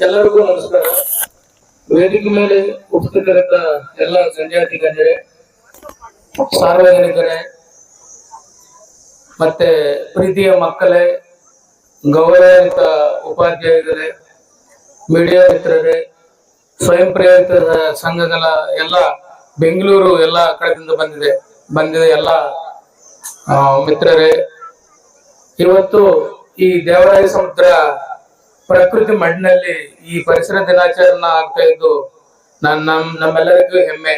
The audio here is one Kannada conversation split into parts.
ಎಲ್ಲರಿಗೂ ನಮಸ್ಕಾರ. ವೇದಿಕೆ ಮೇಲೆ ಉಪಸ್ಥಿತರಿದ್ದ ಎಲ್ಲ ಸಂಜಾತಿ ಗಣ್ಯರೇ, ಸಾರ್ವಜನಿಕರೇ, ಮತ್ತೆ ಪ್ರೀತಿಯ ಮಕ್ಕಳೇ ಗೌರವಿತ ಉಪಾಧ್ಯಾಯರೇ ಮೀಡಿಯಾ ಮಿತ್ರರೇ, ಸ್ವಯಂ ಪ್ರೇರಿತ ಸಂಘಗಳ ಎಲ್ಲ ಬೆಂಗಳೂರು ಎಲ್ಲ ಕಡೆಯಿಂದ ಬಂದಿದೆ ಬಂದಿದೆ ಎಲ್ಲ ಮಿತ್ರರೇ. ಇವತ್ತು ಈ ದೇವರಾಯ ಸಮುದ್ರ ಪ್ರಕೃತಿ ಮಣ್ಣಿನಲ್ಲಿ ಈ ಪರಿಸರ ದಿನಾಚರಣೆ ಆಗ್ತಾ ಇದ್ದು ನನ್ ನಮ್ ನಮ್ಮೆಲ್ಲರಿಗೂ ಹೆಮ್ಮೆ.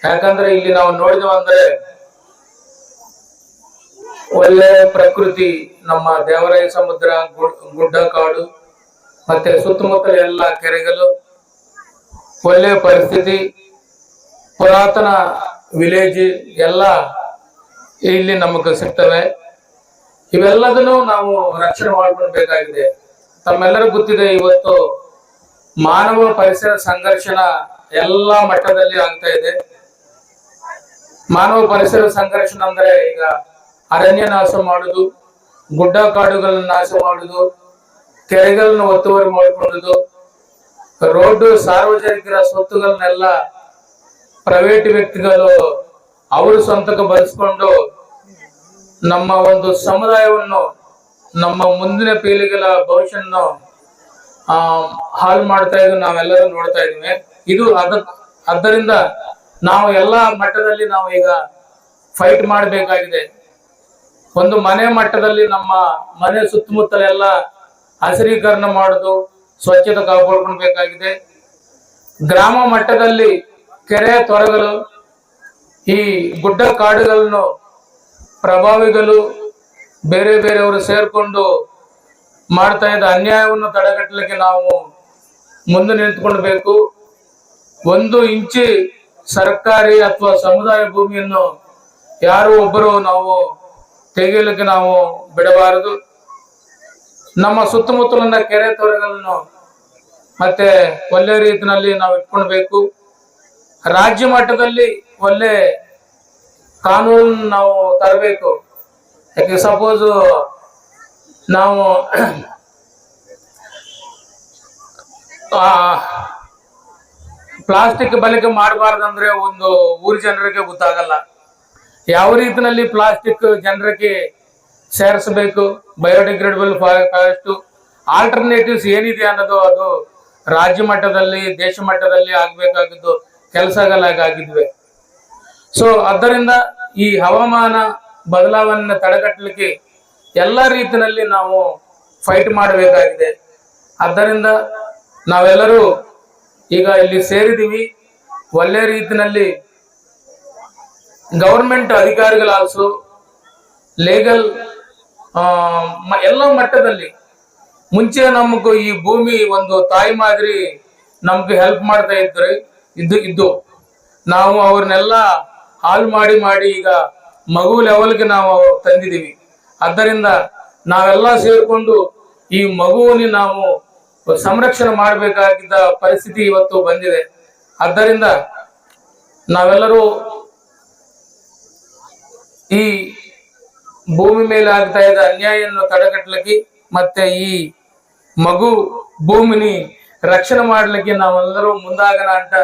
ಯಾಕಂದ್ರೆ ಇಲ್ಲಿ ನಾವು ನೋಡಿದೆವು ಅಂದ್ರೆ ಒಳ್ಳೆ ಪ್ರಕೃತಿ, ನಮ್ಮ ದೇವರಾಯ ಸಮುದ್ರ ಗುಡ್ಡ ಕಾಡು, ಮತ್ತೆ ಸುತ್ತಮುತ್ತಲ ಎಲ್ಲ ಕೆರೆಗಳು, ಒಳ್ಳೆ ಪರಿಸ್ಥಿತಿ, ಪುರಾತನ ವಿಲೇಜ್ ಎಲ್ಲ ಇಲ್ಲಿ ನಮಗೆ ಸಿಗ್ತವೆ. ಇವೆಲ್ಲದನ್ನು ನಾವು ರಕ್ಷಣೆ ಮಾಡ್ಕೊಳ್ಬೇಕಾಗಿದೆ. ತಮ್ಮೆಲ್ಲರಿಗೂ ಗೊತ್ತಿದೆ, ಇವತ್ತು ಮಾನವ ಪರಿಸರ ಸಂಘರ್ಷಣ ಎಲ್ಲ ಮಟ್ಟದಲ್ಲಿ ಆಗ್ತಾ ಇದೆ. ಮಾನವ ಪರಿಸರ ಸಂಘರ್ಷಣ ಅಂದ್ರೆ ಈಗ ಅರಣ್ಯ ನಾಶ ಮಾಡುದು, ಗುಡ್ಡ ಕಾಡುಗಳನ್ನ ನಾಶ ಮಾಡುದು, ಕೆರೆಗಳನ್ನ ಒತ್ತುವರಿ ಮಾಡಿಕೊಳ್ಳುದು, ರೋಡ್ ಸಾರ್ವಜನಿಕರ ಸ್ವತ್ತುಗಳನ್ನೆಲ್ಲ ಪ್ರೈವೇಟ್ ವ್ಯಕ್ತಿಗಳು ಅವರು ಸ್ವಂತಕ್ಕೆ ಬಳಸ್ಕೊಂಡು ನಮ್ಮ ಒಂದು ಸಮುದಾಯವನ್ನು ನಮ್ಮ ಮುಂದಿನ ಪೀಳಿಗೆಗಳ ಭವಿಷ್ಯವನ್ನು, ಆ, ಹಾಳು ಮಾಡ್ತಾ ಇದ್ದು ನಾವೆಲ್ಲರೂ ನೋಡ್ತಾ ಇದೀವಿ ಇದು ಅದ, ಆದ್ದರಿಂದ ನಾವು ಎಲ್ಲ ಮಟ್ಟದಲ್ಲಿ ನಾವು ಈಗ ಫೈಟ್ ಮಾಡಬೇಕಾಗಿದೆ. ಒಂದು ಮನೆ ಮಟ್ಟದಲ್ಲಿ ನಮ್ಮ ಮನೆ ಸುತ್ತಮುತ್ತಲೆಲ್ಲ ಹಸಿರೀಕರಣ ಮಾಡುದು, ಸ್ವಚ್ಛತೆ ಕಾಪಾಡ್ಕೊಳ್ಬೇಕಾಗಿದೆ. ಗ್ರಾಮ ಮಟ್ಟದಲ್ಲಿ ಕೆರೆ ತೊರೆಗಳು, ಈ ಗುಡ್ಡ ಕಾಡುಗಳನ್ನು ಪ್ರಭಾವಿಗಳು ಬೇರೆ ಬೇರೆಯವರು ಸೇರ್ಕೊಂಡು ಮಾಡ್ತಾ ಇದ್ದ ಅನ್ಯಾಯವನ್ನು ತಡೆಗಟ್ಟಲಿಕ್ಕೆ ನಾವು ಮುಂದೆ ನಿಂತ್ಕೊಳ್ಬೇಕು. ಒಂದು ಇಂಚಿ ಸರ್ಕಾರಿ ಅಥವಾ ಸಮುದಾಯ ಭೂಮಿಯನ್ನು ಯಾರು ಒಬ್ಬರು ನಾವು ತೆಗೆಯಲಿಕ್ಕೆ ನಾವು ಬಿಡಬಾರದು. ನಮ್ಮ ಸುತ್ತಮುತ್ತಲಿನ ಕೆರೆ ತೊರೆಗಳನ್ನು ಮತ್ತೆ ಒಳ್ಳೆ ರೀತಿಯಲ್ಲಿ ನಾವು ಇಟ್ಕೊಳ್ಬೇಕು. ರಾಜ್ಯ ಮಟ್ಟದಲ್ಲಿ ಒಳ್ಳೆ ಕಾನೂನು ನಾವು ತರಬೇಕು. ಯಾಕೆ ಸಪೋಸು ನಾವು ಪ್ಲಾಸ್ಟಿಕ್ ಬಳಕೆ ಮಾಡಬಾರ್ದಂದ್ರೆ ಒಂದು ಊರು ಜನರಿಗೆ ಗೊತ್ತಾಗಲ್ಲ. ಯಾವ ರೀತಿನಲ್ಲಿ ಪ್ಲಾಸ್ಟಿಕ್ ಜನರಿಗೆ ಸೇರಿಸಬೇಕು? ಬಯೋಡಿಗ್ರೇಡಬಲ್ ಫಾರೆಸ್ಟ್ ಆಲ್ಟರ್ನೇಟಿವ್ಸ್ ಏನಿದೆ ಅನ್ನೋದು ಅದು ರಾಜ್ಯ ಮಟ್ಟದಲ್ಲಿ, ದೇಶ ಮಟ್ಟದಲ್ಲಿ ಆಗ್ಬೇಕಾಗಿದ್ದು, ಕೆಲಸಗಳಾಗಿದ್ವಿ. ಸೊ ಅದರಿಂದ ಈ ಹವಾಮಾನ ಬದಲಾವಣೆ ತಡೆಗಟ್ಟಲಿಕ್ಕೆ ಎಲ್ಲ ರೀತಿಯಲ್ಲಿ ನಾವು ಫೈಟ್ ಮಾಡಬೇಕಾಗಿದೆ. ಆದ್ದರಿಂದ ನಾವೆಲ್ಲರೂ ಈಗ ಇಲ್ಲಿ ಸೇರಿದೀವಿ ಒಳ್ಳೆ ರೀತಿಯಲ್ಲಿ ಗೌರ್ಮೆಂಟ್ ಅಧಿಕಾರಿಗಳು ಆಲ್ಸೋ ಲೀಗಲ್ ಎಲ್ಲ ಮಟ್ಟದಲ್ಲಿ ಮುಂಚೆ ನಮಗೂ ಈ ಭೂಮಿ ಒಂದು ತಾಯಿ ಮಾದರಿ ನಮ್ಗೆ ಹೆಲ್ಪ್ ಮಾಡ್ತಾ ಇದ್ರೆ ಇದ್ದು ಇದ್ದು ನಾವು ಅವ್ರನ್ನೆಲ್ಲ ಹಾಲ್ ಮಾಡಿ ಮಾಡಿ ಈಗ ಮಗು ಲೆವೆಲ್ಗೆ ನಾವು ತಂದಿದ್ದೀವಿ. ಆದ್ದರಿಂದ ನಾವೆಲ್ಲ ಸೇರ್ಕೊಂಡು ಈ ಮಗುವಿನ ನಾವು ಸಂರಕ್ಷಣೆ ಮಾಡಬೇಕಾಗಿದ್ದ ಪರಿಸ್ಥಿತಿ ಇವತ್ತು ಬಂದಿದೆ. ಆದ್ದರಿಂದ ನಾವೆಲ್ಲರೂ ಈ ಭೂಮಿ ಮೇಲೆ ಆಗ್ತಾ ಇದ್ದ ಅನ್ಯಾಯವನ್ನು ತಡೆಗಟ್ಟಲಿಕ್ಕೆ ಮತ್ತೆ ಈ ಮಗು ಭೂಮಿನಿ ರಕ್ಷಣೆ ಮಾಡ್ಲಿಕ್ಕೆ ನಾವೆಲ್ಲರೂ ಮುಂದಾಗಣ ಅಂತ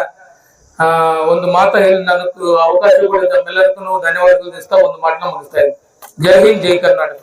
ಆ, ಒಂದು ಮಾತು ಹೇಳಿ ನನಗೆ ಅವಕಾಶ ಕೊಡಿದ ತಮ್ಮೆಲ್ಲರಿಗೂ ಧನ್ಯವಾದಗಳು. ತಿಳಿಸ್ತಾ ಒಂದು ಮಾತನ್ನ ಮುಗಿಸ್ತಾ ಇದ್ದೀನಿ. ಜೈ ಹಿಂದ್, ಜೈ ಕರ್ನಾಟಕ.